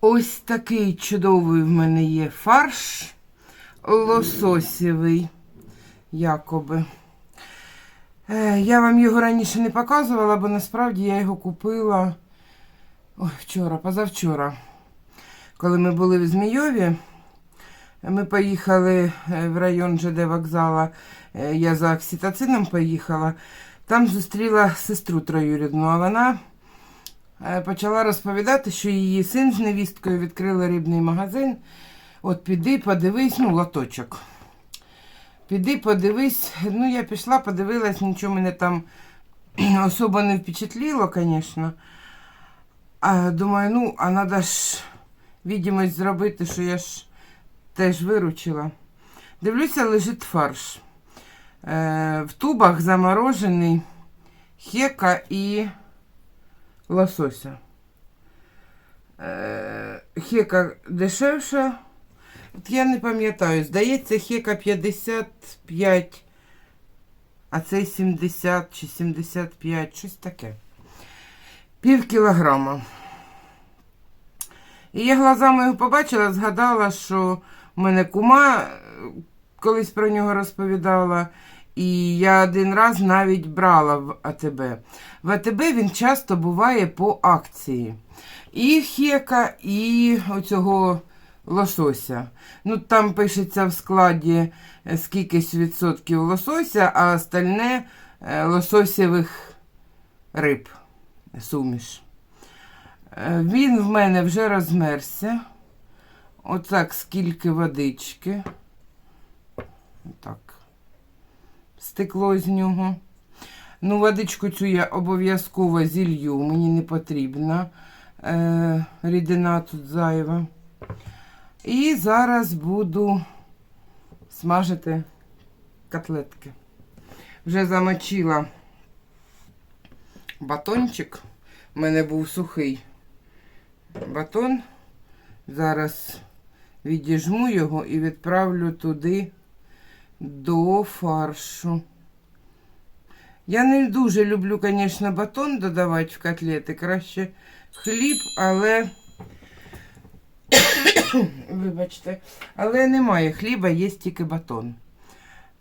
Ось такий чудовий в мене є фарш лососєвий, якоби. Е, Я вам його раніше не показувала, бо насправді я його купила ой, вчора, позавчора. Коли ми були в Змійові, ми поїхали е, в район ЖД вокзала. Е, Я за окситоцином поїхала. Там зустріла сестру троюрідну, а вона е, почала розповідати, що її син з невісткою відкрили рибний магазин. От піди, подивись, ну, лоточок. Піди, подивись. Ну, я пішла, подивилась, нічого мене там особо не впечатліло, звісно. А думаю, ну, а треба ж відомість зробити, що я ж теж виручила. Дивлюся, лежить фарш. Е, в тубах заморожений хека і лосося. Е, хека дешевша. От я не пам'ятаю, здається, хека 55, а цей 70 чи 75, щось таке. Пів кілограма. І я глазами його побачила, згадала, що в мене кума е, колись про нього розповідала. І я один раз навіть брала в АТБ. В АТБ він часто буває по акції. І хека, і оцього лосося. Ну, там пишеться в складі е, скількись відсотків лосося, а остальне е, лососєвих риб, суміш. Е, Він в мене вже розмерся. Отак скільки водички. Так. Стекло з нього. Ну, водичку цю я обов'язково зілью, мені не потрібна. Е, рідина тут зайва. І зараз буду смажити котлетки. Вже замочила батончик. У мене був сухий батон. Зараз відіжму його і відправлю туди до фаршу. Я не дуже люблю, звісно, батон додавати в котлети. Краще хліб, але. Вибачте, але немає хліба, є тільки батон.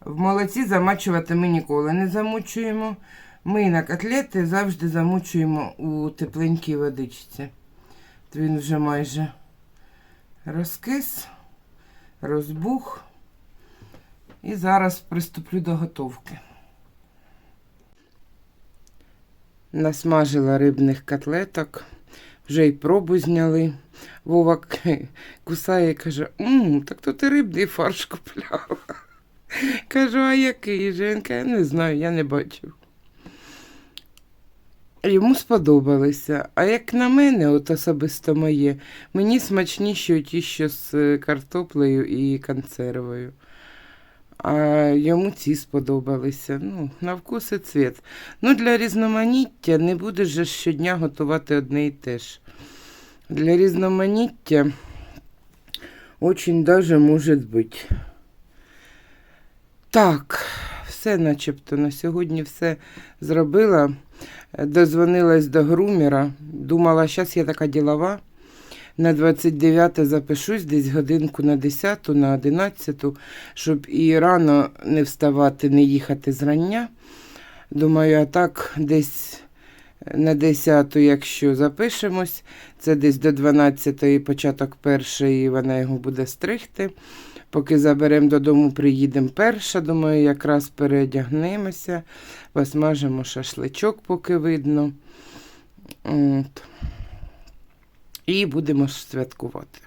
В молоці замачувати ми ніколи не замучуємо. Ми на котлети завжди замучуємо у тепленькій водичці. Він вже майже розкис, розбух. І зараз приступлю до готовки. Насмажила рибних котлеток, вже й пробу зняли. Вова кусає і каже, «М, так то ти рибний фарш купляла. Кажу, а який же? Він каже, не знаю, я не бачив. Йому сподобалися. А як на мене, от особисто моє, мені смачніші ті, що з е, картоплею і консервою. А йому ці сподобалися. Ну, на вкус і цвіт. Ну, для різноманіття не будеш же щодня готувати одне і те ж. Для різноманіття очень даже може бути. Так, все начебто на сьогодні все зробила. Е, Дозвонилась до грумера. Думала, зараз я така ділова. На 29 запишусь десь годинку на 10, на 11, щоб і рано не вставати, не їхати зрання. Думаю, а так десь на 10, якщо запишемось, це десь до 12 початок першої, вона його буде стригти. Поки заберемо додому, приїдемо перша. Думаю, якраз переодягнемося, посмажемо шашличок, поки видно. От. І будемо святкувати.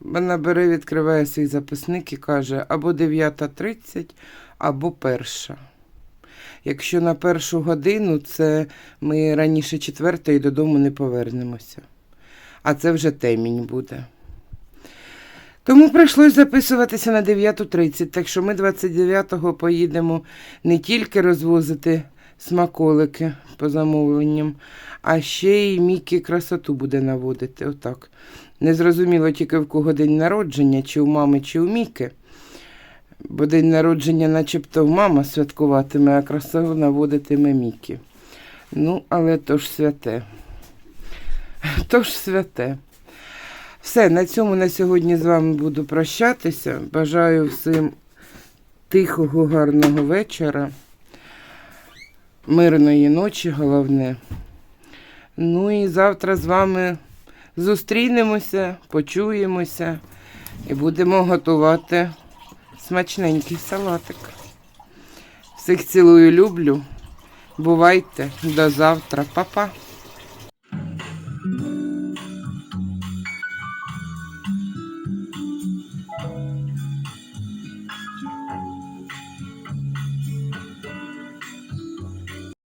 Вона бере, відкриває свій записник і каже або 9.30, або перша. Якщо на першу годину, це ми раніше четвертої додому не повернемося. А це вже темінь буде. Тому прийшлось записуватися на 9.30, так що ми 29-го поїдемо не тільки розвозити смаколики по замовленням. А ще й Мікі красоту буде наводити. Отак. Незрозуміло тільки в кого день народження, чи у мами, чи у Міки. Бо день народження, начебто, мама святкуватиме, а красоту наводитиме Мікі. Ну, але то ж святе. То ж святе. Все, на цьому на сьогодні з вами буду прощатися. Бажаю всім тихого, гарного вечора, мирної ночі, головне. Ну і завтра з вами зустрінемося, почуємося і будемо готувати смачненький салатик. Всіх цілую, люблю. Бувайте до завтра, Па-па.